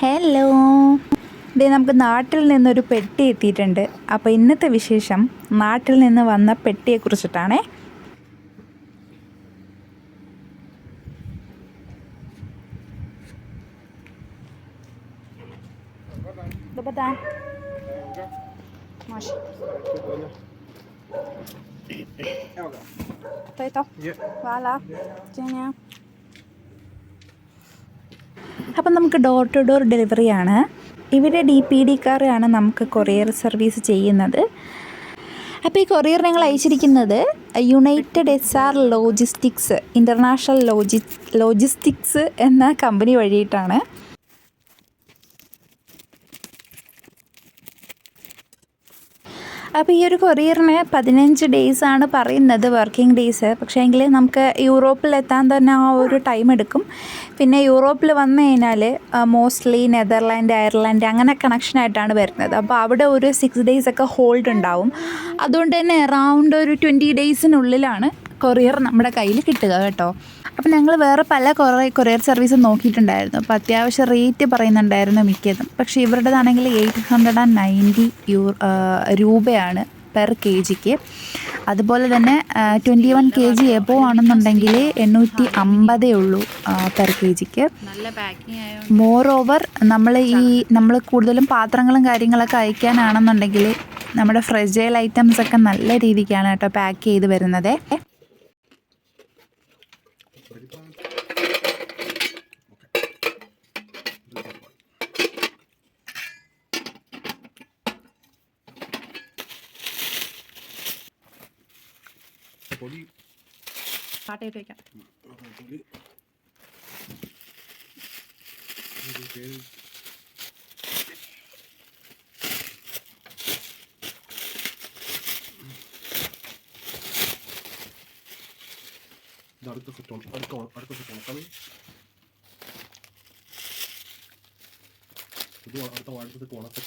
Hello ഇതേ നമുക്ക് നാട്ടിൽ നിന്നൊരു പെട്ടി എത്തിയിട്ടുണ്ട്. അപ്പോൾ ഇന്നത്തെ വിശേഷം നാട്ടിൽ നിന്ന് വന്ന പെട്ടിയെ കുറിച്ചിട്ടാണേ. അപ്പം നമുക്ക് ഡോർ ടു ഡോർ ഡെലിവറിയാണ് ഇവിടെ ഡി പി ഡി കാറാണ് നമുക്ക് കൊറിയർ സർവീസ് ചെയ്യുന്നത്. അപ്പോൾ ഈ കൊറിയർ ഞങ്ങൾ അയച്ചിരിക്കുന്നത് united S R logistics international logi logistics എന്ന കമ്പനി വഴിയിട്ടാണ്. അപ്പോൾ ഈ ഒരു കൊറിയറിന് പതിനഞ്ച് ഡേയ്സ് ആണ് പറയുന്നത് വർക്കിംഗ് ഡേയ്സ് പക്ഷേ എങ്കിൽ നമുക്ക് യൂറോപ്പിൽ എത്താൻ തന്നെ ആ ഒരു ടൈം എടുക്കും. പിന്നെ യൂറോപ്പിൽ വന്നു കഴിഞ്ഞാൽ മോസ്റ്റ്ലി നെതർലാൻഡ് അയർലാൻഡ് അങ്ങനെ കണക്ഷനായിട്ടാണ് വരുന്നത്. അപ്പോൾ അവിടെ ഒരു സിക്സ് ഡേയ്സ് ഒക്കെ ഹോൾഡ് ഉണ്ടാവും. അതുകൊണ്ട് തന്നെ അറൗണ്ട് ഒരു ട്വന്റി ഡേയ്സിനുള്ളിലാണ് കൊറിയർ നമ്മുടെ കയ്യിൽ കിട്ടുക കേട്ടോ. അപ്പോൾ ഞങ്ങൾ വേറെ പല കുറേ കൊറിയർ സർവീസ് നോക്കിയിട്ടുണ്ടായിരുന്നു. അപ്പോൾ അത്യാവശ്യം റേറ്റ് പറയുന്നുണ്ടായിരുന്നു മിക്കതും. പക്ഷേ ഇവരുടേതാണെങ്കിൽ എയ്റ്റ് ഹൺഡ്രഡ് ആൻഡ് നയന്റി യൂ രൂപയാണ് പെർ കെ ജിക്ക്. അതുപോലെ തന്നെ twenty one K G above ആണെന്നുണ്ടെങ്കിൽ എണ്ണൂറ്റി അമ്പതേ ഉള്ളൂ പെർ കെ ജിക്ക്. നല്ല പാക്കിംഗ് ആയോ മോർ ഓവർ നമ്മൾ ഈ നമ്മൾ കൂടുതലും പാത്രങ്ങളും കാര്യങ്ങളൊക്കെ അയക്കാനാണെന്നുണ്ടെങ്കിൽ നമ്മുടെ ഫ്രജൈൽ ഐറ്റംസ് ഒക്കെ നല്ല രീതിക്കാണ് കേട്ടോ പാക്ക് ചെയ്ത് വരുന്നത്. പൊടി. പാട്ടയിട്ട് വയ്ക്കാം പൊടി. അടുത്ത സെറ്റ് അടുത്ത അടുത്ത സെറ്റ് ഉണക്കണം ഇത് അടുത്ത സെറ്റ് ഉണക്ക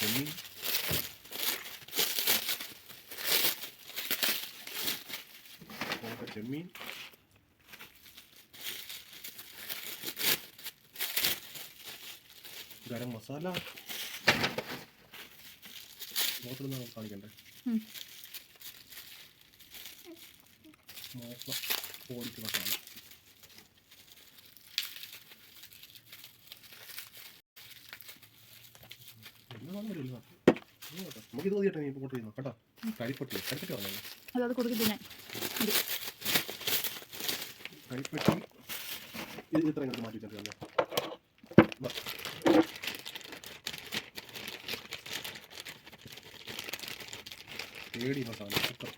ചെമ്മീൻ. ഗരം മസാല. മുഖത്തിലൊന്ന് കാണിക്കണ്ടേ? ഉം. മോപ്പ ഓടിക്കുന്ന സാധനം എല്ലാം. ഇത്. കേട്ടോ. നമുക്കിത് നീ കൂട്ടി ചെയ്യുന്നു കേട്ടോ. കരിപ്പട്ടി. കരിപ്പട്ടി പറഞ്ഞല്ലോ അതത് കൊടുക്കില്ല ഞാൻ കരിപ്പട്ടി ഇത് ഇത്ര ഇങ്ങോട്ട് മാറ്റി വെച്ചിട്ടുണ്ട് പേടി മസാല കുക്കർ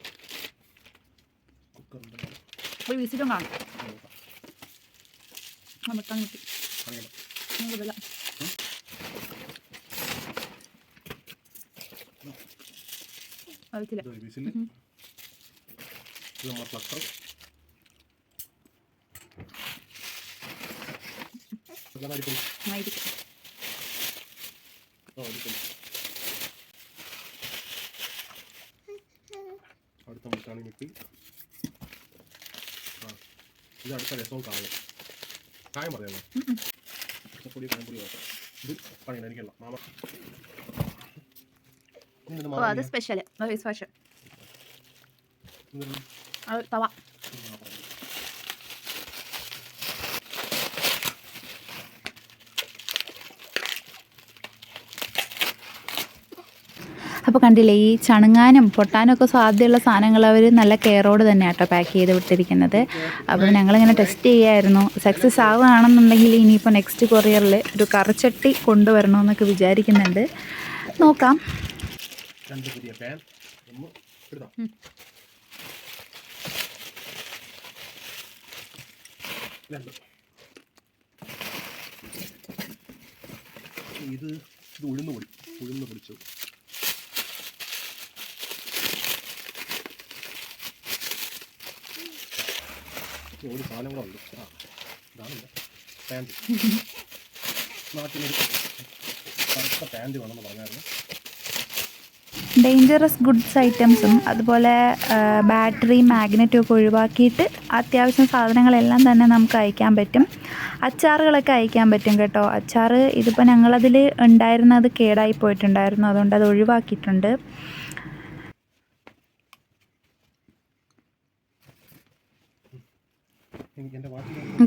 കുക്കറിന്റെ ഒരു വിസിറ്റും കാണും നമുക്ക് അറിയത്തില്ല ഇത് വിസിൽ ഉം. പ്ലക്കർ അടുത്ത മുട്ടാണി കിട്ടി. ആ ഇത് അടുത്ത രസവും കായം കായം പറയാമോ? പച്ചപ്പൊടി കായംപൊടി നോക്കാം ഇത് പണിയണം എനിക്കല്ല മാമ. അത് സ്പെഷ്യൽ ഫേസ് വാഷ് തവ മാമ പറഞ്ഞു. അപ്പോൾ കണ്ടില്ലേ ഈ ചണങ്ങാനും പൊട്ടാനും ഒക്കെ സാധ്യതയുള്ള സാധനങ്ങൾ അവർ നല്ല കെയറോട് തന്നെ കേട്ടോ പാക്ക് ചെയ്ത് വിട്ടിരിക്കുന്നത്. അപ്പോൾ ഞങ്ങളിങ്ങനെ ടെസ്റ്റ് ചെയ്യായിരുന്നു. സക്സസ് ആവുകയാണെന്നുണ്ടെങ്കിൽ ഇനിയിപ്പോൾ നെക്സ്റ്റ് കൊറിയറിൽ ഒരു കറച്ചട്ടി കൊണ്ടുവരണമെന്നൊക്കെ വിചാരിക്കുന്നുണ്ട്. നോക്കാം. ഇത് ഉഴുന്ന് പൊടി ഉഴുന്ന് പൊടിച്ചു ഒരു സാധനം കൂടെ ഉണ്ട്. ഇതാണല്ല പാന്റ്. നാട്ടിലൊരു കറുത്ത പാന്റ് വേണമെന്ന് പറഞ്ഞായിരുന്നു. ഡേഞ്ചറസ് ഗുഡ്സ് ഐറ്റംസും അതുപോലെ ബാറ്ററി മാഗ്നറ്റും ഒക്കെ ഒഴിവാക്കിയിട്ട് അത്യാവശ്യം സാധനങ്ങളെല്ലാം തന്നെ നമുക്ക് അയക്കാൻ പറ്റും. അച്ചാറുകളൊക്കെ അയക്കാൻ പറ്റും കേട്ടോ. അച്ചാർ ഇതിപ്പോൾ ഞങ്ങളതിൽ ഉണ്ടായിരുന്നത് കേടായി പോയിട്ടുണ്ടായിരുന്നു. അതുകൊണ്ട് അത് ഒഴിവാക്കിയിട്ടുണ്ട്.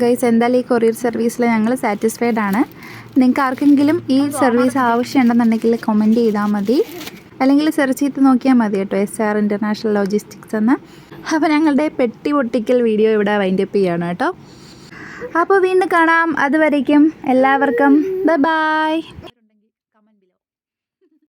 ഗൈസ് എന്തായാലും ഈ കൊറിയർ സർവീസിൽ ഞങ്ങൾ സാറ്റിസ്ഫൈഡ് ആണ്. നിങ്ങൾക്ക് ആർക്കെങ്കിലും ഈ സർവീസ് ആവശ്യമുണ്ടെന്നുണ്ടെങ്കിൽ കമന്റ് ചെയ്താൽ മതി. അല്ലെങ്കിൽ സെർച്ച് ചെയ്ത് നോക്കിയാൽ മതി കേട്ടോ എസ് ആർ ഇന്റർനാഷണൽ ലോജിസ്റ്റിക്സ് എന്ന്. അപ്പോൾ ഞങ്ങളുടെ പെട്ടി പൊട്ടിക്കൽ വീഡിയോ ഇവിടെ വൈൻഡപ്പ് ചെയ്യാണ് കേട്ടോ. അപ്പോൾ വീണ്ടും കാണാം. അതുവരേക്കും എല്ലാവർക്കും. Bye bye